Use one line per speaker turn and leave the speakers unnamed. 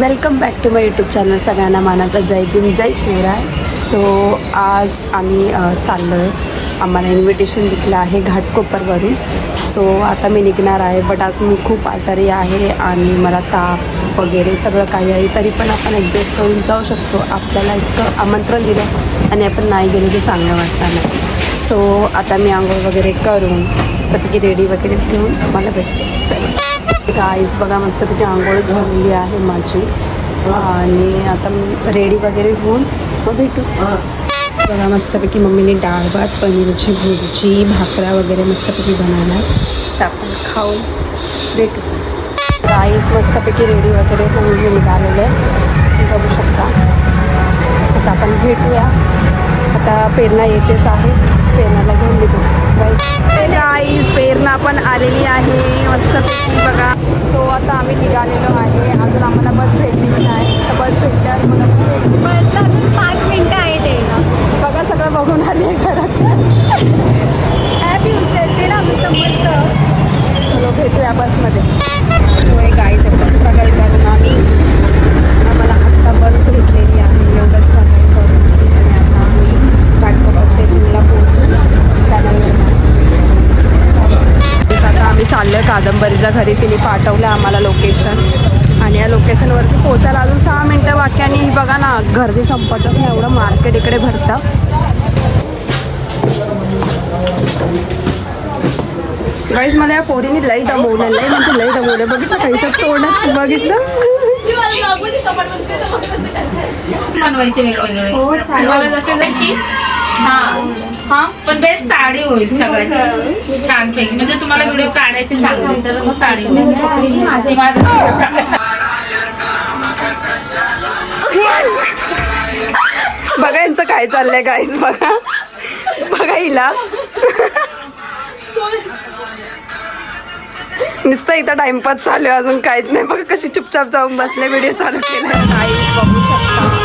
Welcome back to my YouTube channel. सगळ्यांना मानाचा जय भीम जय शिवराय. सो आज आम्ही चाललो आहे आम्हाला इन्व्हिटेशन दिलं आहे घाटकोपरवरून. सो आता मी निघणार आहे बट आज मी खूप आजारी आहे आणि मला ताप वगैरे सगळं काही आहे. तरी पण आपण ॲडजस्ट करून जाऊ शकतो. आपल्याला इतकं आमंत्रण दिलं आणि आपण नाही गेलो तर चांगलं वाटणार नाही. सो आता मी आंघोळ वगैरे करून मस्तपैकी रेडी वगैरे घेऊन मला भेटते. चल. आईस बघा मस्तपैकी आंघोळ झालेली आहे माझी. आणि आता रेडी वगैरे होऊन मग भेटू. बघा मस्तपैकी मम्मीने डाळ भात पनीरची भुर्जी भाकऱ्या वगैरे मस्तपैकी बनवणार तर आपण खाऊन भेटू. गाईज मस्तपैकी रेडी वगैरे होऊन मी निघालेले आहे. बघू शकता. आता आपण भेटूया. आता पेरणा येतेच आहे. पेरणाला घेऊन निघू. आईस प्रेरणा पण आलेली आहे. मस्तपैकी बघा. सो आता आम्ही निघालेलो आहे. अजून आम्हाला बस भेटलीच नाही. तर बस भेटल्यावर भेटू.
बसला अजून पाच मिनिटं आहेत यायला
बघा सगळं बघून आली आहे घरात.
ॲप यूज करते ना मी समजतं
चलो भेटूया बसमध्ये सो एक गाईचं स्ट्रगल करून आम्ही आम्हाला आत्ता बस भेटलेली आहे एवढं स्ट्रगल करून आणि आता आम्ही घाटकोपर स्टेशनला पोहोचू त्यानंतर आता आम्ही चाललो आहे कादंबरीच्या घरी तिने पाठवलं आम्हाला लोकेशन आणि या लोकेशनवरती पोचायला अजून सहा मिनटं बाकी आणि बघा ना गर्दी संपतच नाही एवढं मार्केट इकडे भरतं. गाईज मला या पोरीने लई दमवलं लई म्हणजे लई दमवलं बघितलं काहीचं तोंड बघितलं?
बनवायचे वेगवेगळे.
हो, चालेल.
हा हा पण बेस्ट साडी होईल सगळ्यात. छान पैकी म्हणजे तुम्हाला व्हिडिओ काढायचे चांगले तर मग साडी होईल. ती माझं-
बघा यांचं काय चाललंय गाईज बघा. बघा हिला. नुसतं इथं टाइमपास चालू आहे अजून काहीच नाही. बघा कशी चुपचाप जाऊन बसले व्हिडिओ चालू केला. बघू शकता.